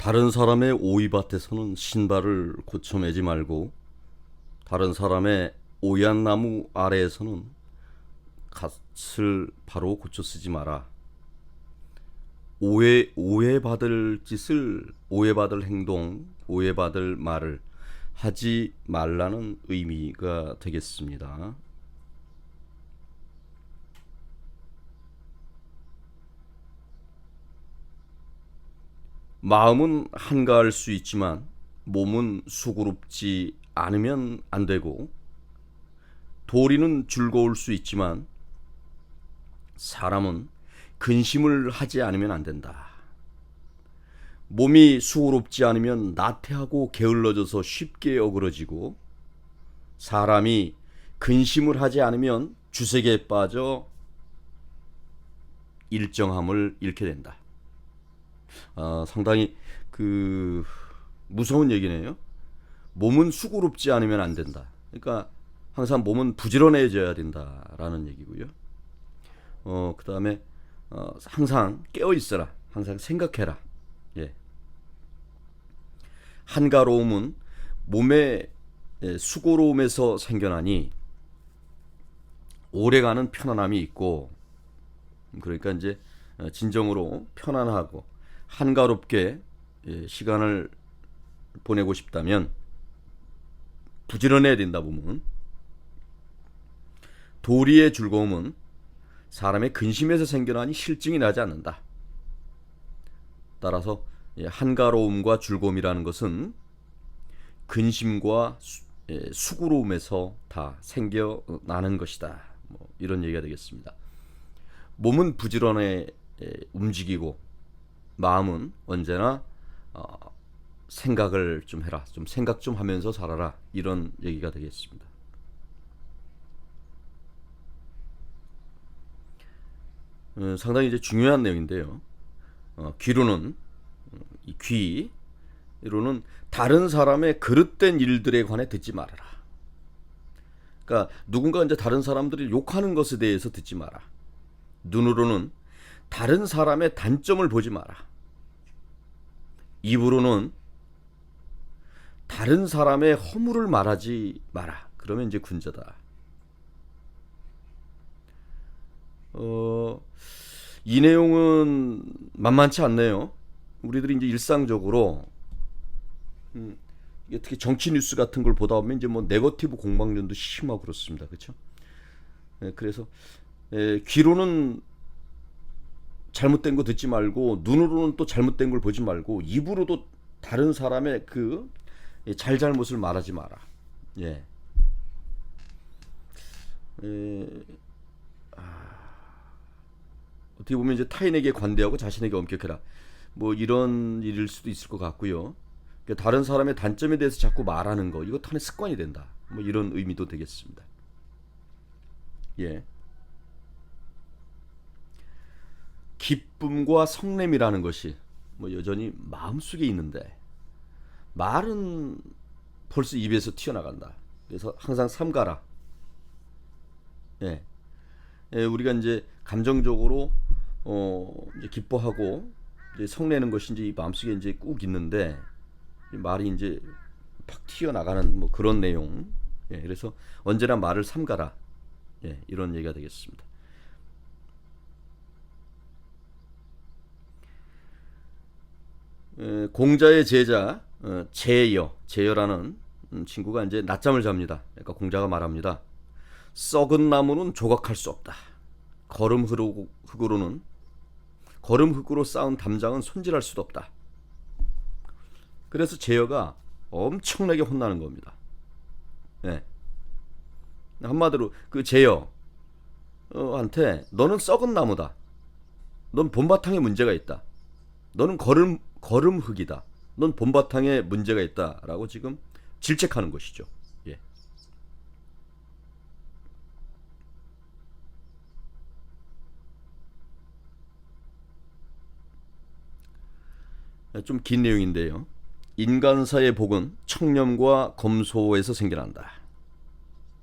다른 사람의 오이밭에서는 신발을 고쳐 매지 말고 다른 사람의 오얏 나무 아래에서는 갓을 바로 고쳐 쓰지 마라. 오해 오해받을 짓을 오해받을 행동, 오해받을 말을 하지 말라는 의미가 되겠습니다. 마음은 한가할 수 있지만 몸은 수고롭지 않으면 안 되고 도리는 즐거울 수 있지만 사람은 근심을 하지 않으면 안 된다. 몸이 수고롭지 않으면 나태하고 게을러져서 쉽게 어그러지고 사람이 근심을 하지 않으면 주색에 빠져 일정함을 잃게 된다. 아, 상당히 그 무서운 얘기네요. 몸은 수고롭지 않으면 안 된다. 그러니까 항상 몸은 부지런해져야 된다라는 얘기고요. 어, 그 다음에 어, 항상 깨어 있어라. 항상 생각해라. 예. 한가로움은 몸의 예, 수고로움에서 생겨나니 오래가는 편안함이 있고 그러니까 이제 어, 진정으로 편안하고 한가롭게 예, 시간을 보내고 싶다면 부지런해야 된다 보면 도리의 즐거움은 사람의 근심에서 생겨나니 실증이 나지 않는다. 따라서 예, 한가로움과 즐거움이라는 것은 근심과 수, 예, 수고로움에서 다 생겨나는 것이다. 뭐 이런 얘기가 되겠습니다. 몸은 부지런해 예, 움직이고 마음은 언제나 어, 생각을 좀 해라. 좀 생각 좀 하면서 살아라. 이런 얘기가 되겠습니다. 어, 상당히 이제 중요한 내용인데요. 어, 귀로는 어, 이 귀로는 다른 사람의 그릇된 일들에 관해 듣지 말아라. 그러니까 누군가 이제 다른 사람들이 욕하는 것에 대해서 듣지 마라. 눈으로는 다른 사람의 단점을 보지 마라. 입으로는 다른 사람의 허물을 말하지 마라. 그러면 이제 군자다. 어, 이 내용은 만만치 않네요. 우리들이 이제 일상적으로 음, 특히 정치 뉴스 같은 걸 보다 보면 이제 뭐 네거티브 공방전도 심하고 그렇습니다. 그렇죠? 예, 그래서 예, 귀로는 잘못된 거 듣지 말고 눈으로는 또 잘못된 걸 보지 말고 입으로도 다른 사람의 그 잘잘못을 말하지 마라. 예. 에, 아, 어떻게 보면 이제 타인에게 관대하고 자신에게 엄격해라. 뭐 이런 일일 수도 있을 것 같고요. 그러니까 다른 사람의 단점에 대해서 자꾸 말하는 거 이것도 하나의 습관이 된다. 뭐 이런 의미도 되겠습니다. 예. 기쁨과 성냄이라는 것이 뭐 여전히 마음속에 있는데 말은 벌써 입에서 튀어나간다. 그래서 항상 삼가라. 예. 예, 우리가 이제 감정적으로 어 이제 기뻐하고 이제 성내는 것이 이제 이 마음속에 이제 꾹 있는데 말이 이제 팍 튀어나가는 뭐 그런 내용. 예, 그래서 언제나 말을 삼가라. 예, 이런 얘기가 되겠습니다. 공자의 제자 어, 제여 제여라는 음, 친구가 이제 낮잠을 잡니다. 그러니까 공자가 말합니다. 썩은 나무는 조각할 수 없다. 걸음 흙으로는 걸음 흙으로 쌓은 담장은 손질할 수도 없다. 그래서 제여가 엄청나게 혼나는 겁니다. 네. 한마디로 그 제여한테 너는 썩은 나무다. 넌 본바탕에 문제가 있다. 너는 걸음 걸음 흙이다. 넌 본바탕에 문제가 있다라고 지금 질책하는 것이죠. 예. 좀 긴 내용인데요. 인간사의 복은 청렴과 검소에서 생겨난다.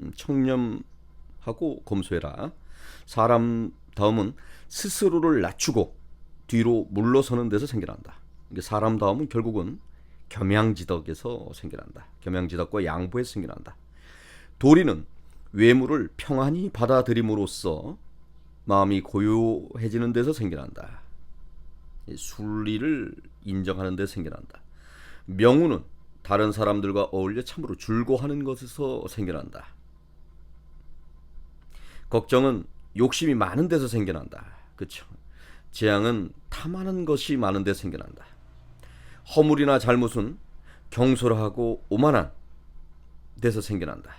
음, 청렴하고 검소해라. 사람 다음은 스스로를 낮추고 뒤로 물러서는 데서 생겨난다. 이게 사람 다움은 결국은 겸양지덕에서 생겨난다. 겸양지덕과 양보에서 생겨난다. 도리는 외물을 평안히 받아들임으로써 마음이 고요해지는 데서 생겨난다. 이 순리를 인정하는 데 생겨난다. 명우는 다른 사람들과 어울려 참으로 줄고하는 것에서 생겨난다. 걱정은 욕심이 많은 데서 생겨난다. 그렇죠. 재앙은 탐하는 것이 많은 데 생겨난다. 허물이나 잘못은 경솔하고 오만한 데서 생겨난다.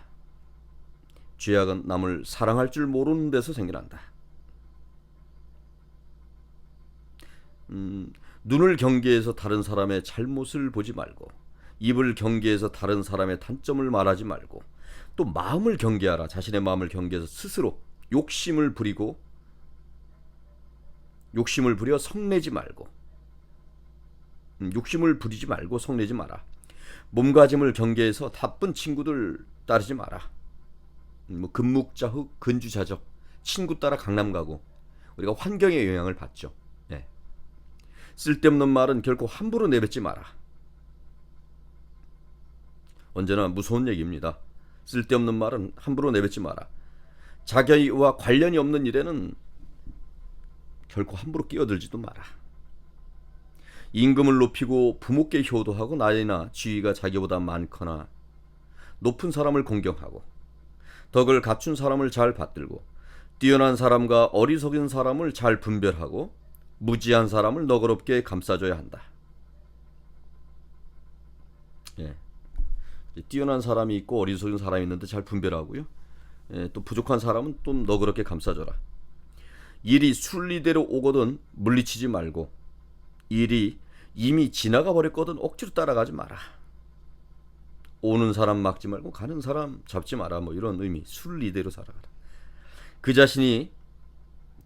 죄악은 남을 사랑할 줄 모르는 데서 생겨난다. 음, 눈을 경계해서 다른 사람의 잘못을 보지 말고 입을 경계해서 다른 사람의 단점을 말하지 말고 또 마음을 경계하라. 자신의 마음을 경계해서 스스로 욕심을 부리고 욕심을 부려 성내지 말고 음, 욕심을 부리지 말고 성내지 마라. 몸가짐을 경계해서 나쁜 친구들 따르지 마라. 음, 뭐 금묵자흑 근주자적 친구 따라 강남 가고 우리가 환경의 영향을 받죠. 네. 쓸데없는 말은 결코 함부로 내뱉지 마라. 언제나 무서운 얘기입니다. 쓸데없는 말은 함부로 내뱉지 마라. 자기와 관련이 없는 일에는 결코 함부로 끼어들지도 마라. 임금을 높이고 부모께 효도하고 나이나 지위가 자기보다 많거나 높은 사람을 공경하고 덕을 갖춘 사람을 잘 받들고 뛰어난 사람과 어리석은 사람을 잘 분별하고 무지한 사람을 너그럽게 감싸줘야 한다. 예. 뛰어난 사람이 있고 어리석은 사람이 있는데 잘 분별하고요. 예, 또 부족한 사람은 좀 너그럽게 감싸줘라. 일이 순리대로 오거든 물리치지 말고 일이 이미 지나가 버렸거든 억지로 따라가지 마라. 오는 사람 막지 말고 가는 사람 잡지 마라. 뭐 이런 의미. 순리대로 살아가라. 그 자신이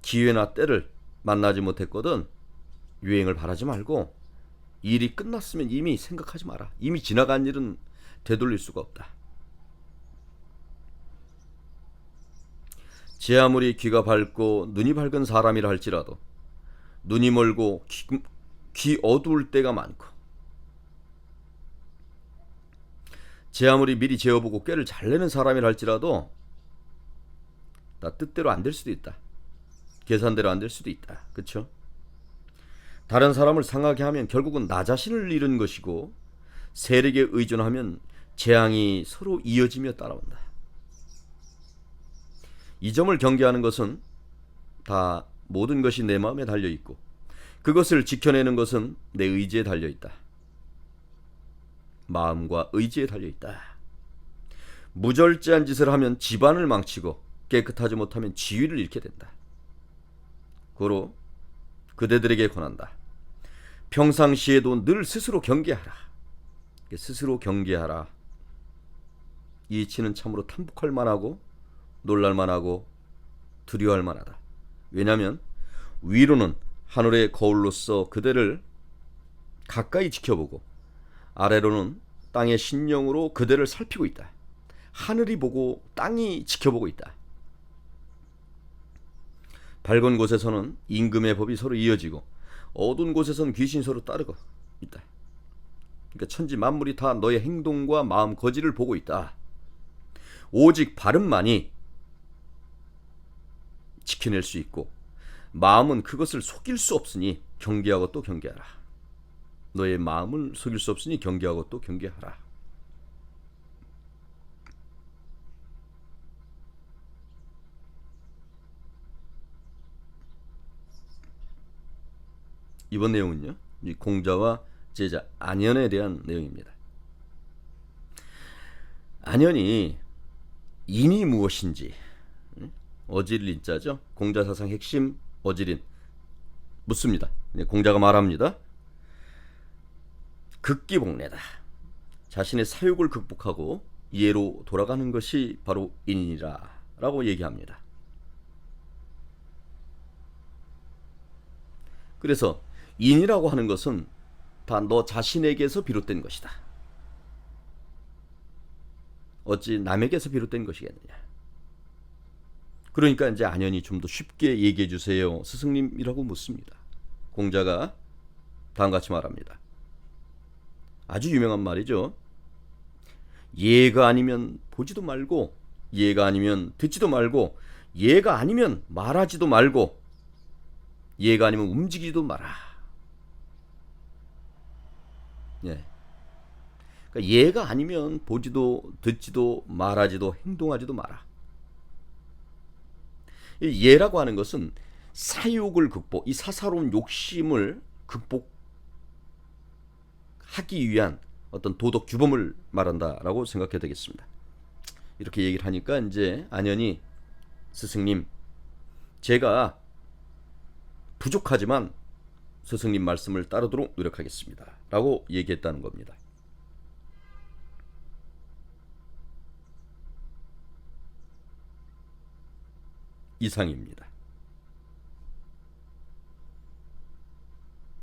기회나 때를 만나지 못했거든 유행을 바라지 말고 일이 끝났으면 이미 생각하지 마라. 이미 지나간 일은 되돌릴 수가 없다. 제 아무리 귀가 밝고 눈이 밝은 사람이라 할지라도 눈이 멀고 귀, 귀 어두울 때가 많고 제 아무리 미리 재어보고 꾀를 잘 내는 사람이라 할지라도 나 뜻대로 안 될 수도 있다. 계산대로 안 될 수도 있다. 그렇죠? 다른 사람을 상하게 하면 결국은 나 자신을 잃은 것이고 세력에 의존하면 재앙이 서로 이어지며 따라온다. 이 점을 경계하는 것은 다 모든 것이 내 마음에 달려 있고 그것을 지켜내는 것은 내 의지에 달려 있다. 마음과 의지에 달려 있다. 무절제한 짓을 하면 집안을 망치고 깨끗하지 못하면 지위를 잃게 된다. 고로 그대들에게 권한다. 평상시에도 늘 스스로 경계하라. 스스로 경계하라. 이 이치는 참으로 탐복할 만하고 놀랄 만하고 두려워할 만하다. 왜냐하면 위로는 하늘의 거울로서 그대를 가까이 지켜보고 아래로는 땅의 신령으로 그대를 살피고 있다. 하늘이 보고 땅이 지켜보고 있다. 밝은 곳에서는 임금의 법이 서로 이어지고 어두운 곳에서는 귀신이 서로 따르고 있다. 그러니까 천지 만물이 다 너의 행동과 마음 거지를 보고 있다. 오직 발음만이 지켜낼 수 있고 마음은 그것을 속일 수 없으니 경계하고 또 경계하라. 너의 마음을 속일 수 없으니 경계하고 또 경계하라. 이번 내용은요. 이 공자와 제자 안현에 대한 내용입니다. 안현이 인이 무엇인지 어질린자죠. 공자 사상 핵심 어질인 묻습니다. 공자가 말합니다. 극기복례다. 자신의 사욕을 극복하고 이해로 돌아가는 것이 바로 인이라 라고 얘기합니다. 그래서 인이라고 하는 것은 다 너 자신에게서 비롯된 것이다. 어찌 남에게서 비롯된 것이겠느냐. 그러니까 이제 안현이 좀 더 쉽게 얘기해 주세요. 스승님이라고 묻습니다. 공자가 다음같이 말합니다. 아주 유명한 말이죠. 예가 아니면 보지도 말고 예가 아니면 듣지도 말고 예가 아니면 말하지도 말고 예가 아니면 움직이지도 마라. 예. 그러니까 예가 아니면 보지도 듣지도 말하지도 행동하지도 마라. 이 예라고 하는 것은 사욕을 극복, 이 사사로운 욕심을 극복하기 위한 어떤 도덕 규범을 말한다라고 생각해야 되겠습니다. 이렇게 얘기를 하니까 이제 안연이 스승님, 제가 부족하지만 스승님 말씀을 따르도록 노력하겠습니다. 라고 얘기했다는 겁니다. 이상입니다.